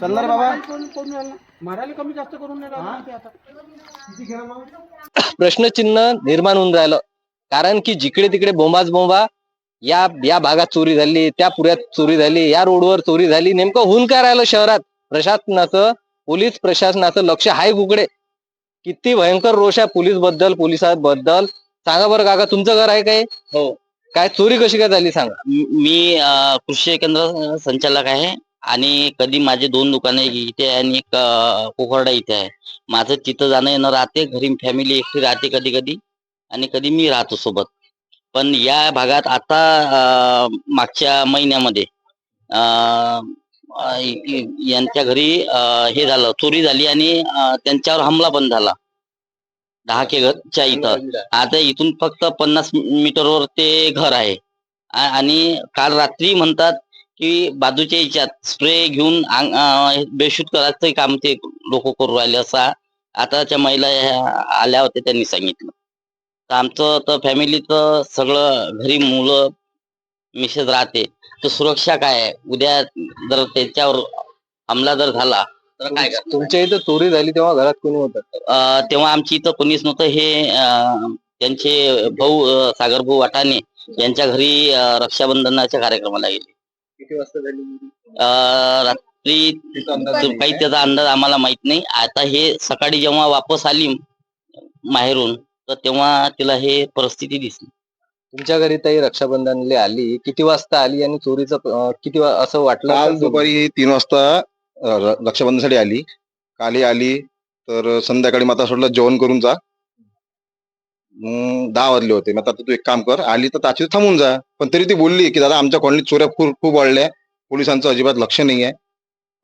चलणार बाबा. मारायला कमी जास्त करून नाही राहिलं ते आता. प्रश्नचिन्ह निर्माण होऊन राहिलं. कारण की जिकडे तिकडे बोंबाच बोंबा या या भागात चोरी झाली त्या पुऱ्यात चोरी झाली या रोडवर चोरी झाली नेमकं होऊन काय राहिलं शहरात? प्रशासनाचं पोलीस प्रशासनाचं लक्ष हाय कुकडे. किती भयंकर रोष आहे पोलीसबद्दल पोलिसांबद्दल. सांगा बरं काका तुमचं घर आहे काय? हो. काय चोरी कशी काय झाली सांगा. म- कृषी केंद्र संचालक आहे. आणि कधी माझे दोन दुकाने इथे आहे आणि एक कोखर्डा इथे आहे. माझं तिथं जाणं येणं राहते घरी फॅमिली एकटी राहते कधी कधी आणि कधी मी राहतो सोबत. पण या भागात आता मागच्या महिन्यामध्ये यांच्या घरी हे झालं चोरी झाली आणि त्यांच्यावर हमला पण झाला. दहा के घरच्या इथं. आता इथून फक्त पन्नास मीटरवर ते घर आहे. आणि काल रात्री म्हणतात की बाजूच्या याच्यात स्प्रे घेऊन बेशुद्ध करायचं काम ते लोक करू राहिले असा. आताच्या महिला आल्या होत्या त्यांनी सांगितलं. तर आमचं तर फॅमिलीचं सगळं घरी मुलं मिसेस राहते. तर सुरक्षा काय उद्या जर त्याच्यावर हमला जर झाला तर काय? तुमच्या इथं चोरी झाली तेव्हा घरात कोणी होतं? तेव्हा आमची इथं कोणीच नव्हतं. हे त्यांचे भाऊ सागर भाऊ वाटाणे यांच्या घरी रक्षाबंधनाच्या कार्यक्रमाला गेले. किती वाजता झाली रात्री काही त्याचा अंदाज आम्हाला माहीत नाही. आता हे सकाळी जेव्हा वापस आली माहेरून तर तेव्हा तिला हे परिस्थिती दिसली. तुमच्या घरी ताई रक्षाबंधनला आली किती वाजता आली आणि चोरीचं अं, किती वा- असं वाटलं काल का? दुपारी ही तीन वाजता अ, र- रक्षाबंधनसाठी आली. काल ही आली तर संध्याकाळी माता सोडलं जेवण करून जा. दहा वाजले होते. मग आता तू एक काम कर आली तर ताची थांबून जा. पण तरी ती बोलली की दादा आमच्या कॉलनीत चोऱ्या खूप खूप वाढल्या पोलिसांचं अजिबात लक्ष नाही आहे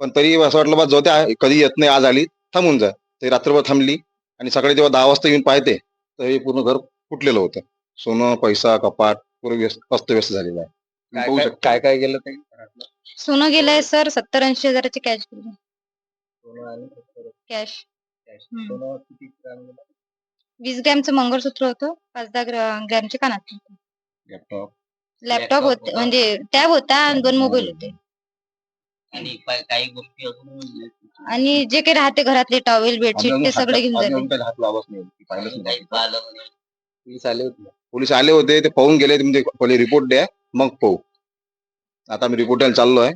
पण तरी असं वाटलं बा जाऊ त्या कधी येत नाही आज आली थांबून जा. ते रात्रभर थांबली आणि सकाळी जेव्हा दहा वाजता येऊन पाहते तर हे पूर्ण घर फुटलेलं होतं. सोनं पैसा कपाट पूर्ण व्यस्त अस्तव्यस्त झालेलं आहे. काय काय- गेलं ताई सोनं गेलंय सर सत्तर ऐंशी हजाराचे कॅश गेले. कॅश. सोनं किती? वीस ग्रॅमचं मंगळसूत्र होतं पाच दहा ग्रा- ग्रॅमचे कानात लॅपटॉप. लॅपटॉप होते म्हणजे टॅब होता आणि दोन मोबाईल होते. आणि काही गोष्टी अजून आणि जे काही राहते घरातले टॉवेल बेडशीट ते सगळे घेऊन नाही. पोलीस आले होते. ते पाहून गेले म्हणजे पहिले रिपोर्ट द्या मग पाहू. आता आम्ही रिपोर्ट द्यायला चाललोय.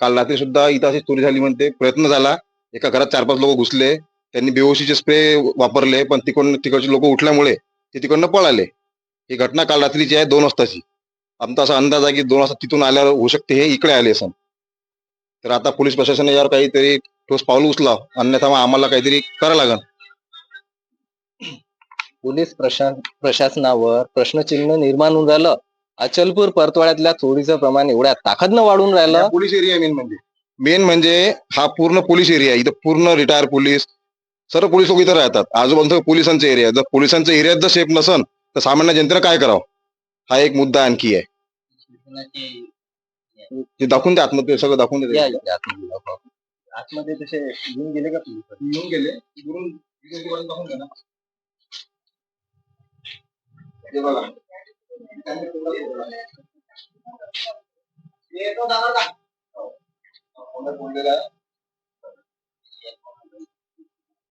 काल रात्री सुद्धा इथं अशी चोरी झाली म्हणते. प्रयत्न झाला. एका घरात चार पाच लोक घुसले. त्यांनी बेहोशीचे स्प्रे वापरले पण तिकडून तिकडचे लोक उठल्यामुळे ते तिकडनं पळाले. ही घटना काल रात्रीची आहे दोन वाजताची. आमचा असा अंदाज आहे की दोन वाजता तिथून आल्यावर होऊ शकते हे इकडे आले असं. तर आता पोलीस प्रशासनाने यावर काहीतरी ठोस पाऊल उचला अन्यथा आम्हाला काहीतरी करावं लागेल पोलीस प्रशा प्रशासनावर प्रश्नचिन्ह निर्माण होऊन राहिलं. अचलपूर परतवाड्यातल्या चोरीचं प्रमाण एवढ्या ताकदनं वाढून राहिलं. पोलीस एरिया मेन म्हणजे. मेन म्हणजे हा पूर्ण पोलीस एरिया इथं पूर्ण रिटायर पोलीस सर्व पोलीस लोक इथं राहतात. आजूबाजूला पोलिसांचा एरिया जर पोलिसांच्या एरियात जर सेफ नसन तर सामान्य जनतेनं काय करावं? हा एक मुद्दा आणखी आहे. ते दाखवून द्या आतमध्ये सगळं दाखवून द्या. आतमध्ये तसे घेऊन गेले का पोलीस येऊन गेले. दाखवून द्या ना. हे बघा. कोणी बोललेलं आहे?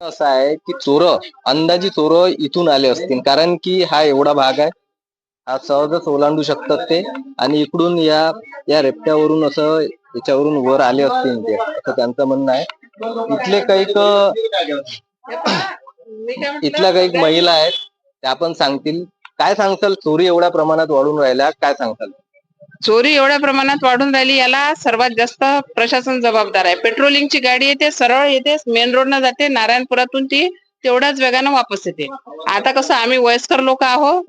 असं आहे की चोर अंदाजी चोर इथून आले असतील. कारण की हा एवढा भाग आहे. हा सहजच ओलांडू शकतात ते. आणि इकडून या या रेपट्यावरून असं याच्यावरून वर आले असतील ते. असं त्यांचं म्हणणं आहे. इथले काही इथल्या काही महिला आहेत त्या पण सांगतील. काय सांगताल? चोरी एवढ्या प्रमाणात वाढून राहिल्या काय सांगताल? चोरी एवढ्या प्रमाणात वाढून राहिली याला सर्वात जास्त प्रशासन जबाबदार आहे. पेट्रोलिंगची गाडी येते सरळ येते मेन रोडनं जाते नारायणपुरातून ती तेवढ्याच वेगानं वापस येते. आता कसं आम्ही वयस्कर लोक आहो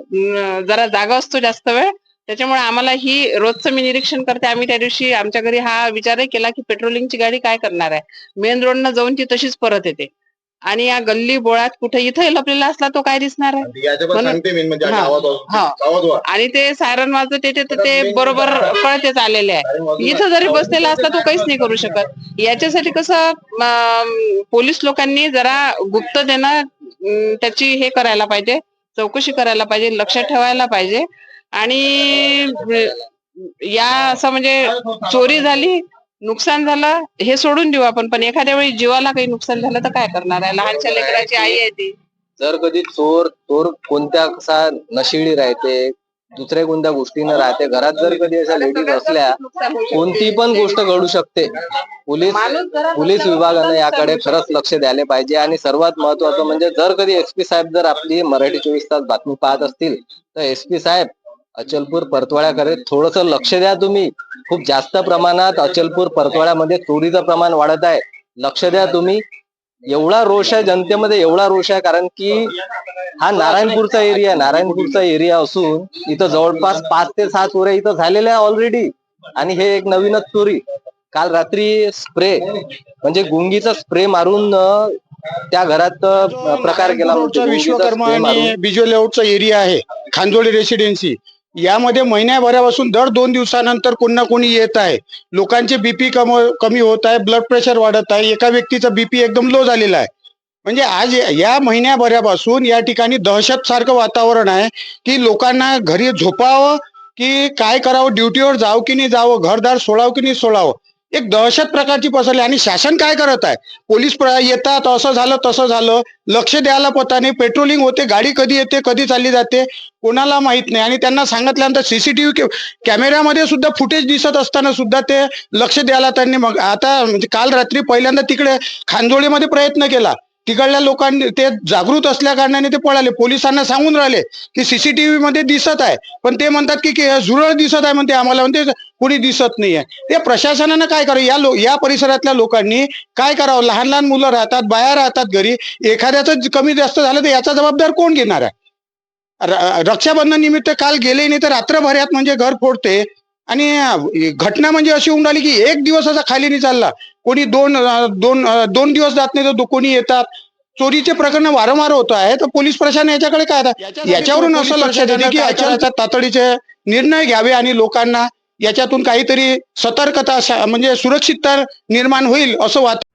जरा जागा असतो जास्त वेळ त्याच्यामुळे आम्हाला ही रोजचं मी निरीक्षण करते. आम्ही त्या दिवशी आमच्या घरी हा विचारही केला की पेट्रोलिंगची गाडी काय करणार आहे? मेन रोडनं जाऊन ती तशीच परत येते. आणि या गल्ली बोळात कुठे इथं लपलेला असला तो काय दिसणार आहे? म्हणजे आणि. आणि ते सायरन वाजत येते तर ते बरोबर कळतेच आलेले आहे. इथं जरी बसलेला असला तो काहीच नाही करू शकत. याच्यासाठी कसं पोलीस लोकांनी जरा गुप्ततेनं अं, त्याची हे करायला पाहिजे चौकशी करायला पाहिजे लक्ष ठेवायला पाहिजे. आणि या असं म्हणजे चोरी झाली नुकसान झालं हे सोडून देऊ आपण. पण एखाद्या वेळी जीवाला काही नुकसान झालं तर काय करणार आहे? लहानशा लेकराची आई आहे ती. जर कधी चोर चोर कोणत्या कसा नशिळी राहते दुसऱ्या कोणत्या गोष्टीनं राहते घरात जर कधी अशा लेडीज असल्या कोणती पण गोष्ट घडू शकते. पोलीस पोलीस विभागानं याकडे खरंच लक्ष द्यायला पाहिजे. आणि सर्वात महत्वाचं म्हणजे जर कधी एसपी साहेब जर आपली मराठी चोवीस तास बातमी पाहत असतील तर एसपी साहेब अचलपूर परतवाड्याकडे थोडस लक्ष द्या तुम्ही. खूप जास्त प्रमाणात अचलपूर परतवाड्यामध्ये चोरीचं प्रमाण वाढत आहे. लक्ष द्या तुम्ही. एवढा रोष आहे जनतेमध्ये एवढा रोष आहे कारण की हा नारायणपूरचा एरिया आहे नारायणपूरचा एरिया असून इथं जवळपास पाच ते सहा चोऱ्या इथं झालेल्या आहे ऑलरेडी आणि हे एक नवीनच चोरी काल रात्री स्प्रे म्हणजे गुंगीचा स्प्रे मारून त्या घरात प्रकार केला. म्हणजे विश्वकर्मा आणि बिजो लेआउटचा एरिया आहे. खांजोळी रेसिडेन्सी यामध्ये महिन्याभरापासून दर दोन दिवसानंतर कोण ना कोणी येत आहे. लोकांचे बीपी कम कमी होत आहे ब्लड प्रेशर वाढत आहे एका व्यक्तीचा बीपी एकदम लो झालेला आहे. म्हणजे आज या- महिन्याभरापासून या ठिकाणी दहशत सारखं वातावरण आहे की लोकांना घरी झोपावं की काय करावं ड्युटीवर जावं की नाही जावं घरदार सोडावं की नाही सोडावं. एक दहशत प्रकारची पसरली. आणि शासन काय करत आहे? पोलीस येतात असं झालं तसं झालं. लक्ष द्यायला पता नाही पेट्रोलिंग होते गाडी कधी येते कधी चालली जाते कोणाला माहीत नाही. आणि त्यांना सांगितल्यानंतर सीसीटीव्ही कॅमेऱ्यामध्ये सुद्धा फुटेज दिसत असताना सुद्धा ते लक्ष द्यायला त्यांनी मग आता म्हणजे काल रात्री पहिल्यांदा तिकडे खांजोळीमध्ये प्रयत्न केला. तिकडल्या लोकांनी ते जागृत असल्या कारणाने ते पळाले. पोलिसांना सांगून राहिले की सीसीटीव्ही मध्ये दिसत आहे. पण ते म्हणतात की की झुरळ दिसत आहे म्हणते आम्हाला. म्हणते कुणी दिसत नाहीये. ते प्रशासनानं काय करावं? या लो या परिसरातल्या लोकांनी काय करावं? लहान लहान मुलं राहतात बाया राहतात घरी. एखाद्याचं कमी जास्त झालं तर याचा जबाबदार कोण घेणार आहे? रक्षाबंधन निमित्त काल गेले नाही तर रात्रभरात म्हणजे घर फोडते. आणि घटना म्हणजे अशी होऊन राहिली की एक दिवस असा खाली नाही चालला. कोणी दोन दोन दोन दिवस जात नाही तर कोणी येतात. चोरीचे प्रकरण वारंवार होत आहे. तर पोलीस प्रशासन याच्याकडे काय याच्यावरून असं लक्ष देते की याच्यावर तातडीचे निर्णय घ्यावे आणि लोकांना याच्यातून काहीतरी सतर्कता म्हणजे सुरक्षितता निर्माण होईल असं वाटतं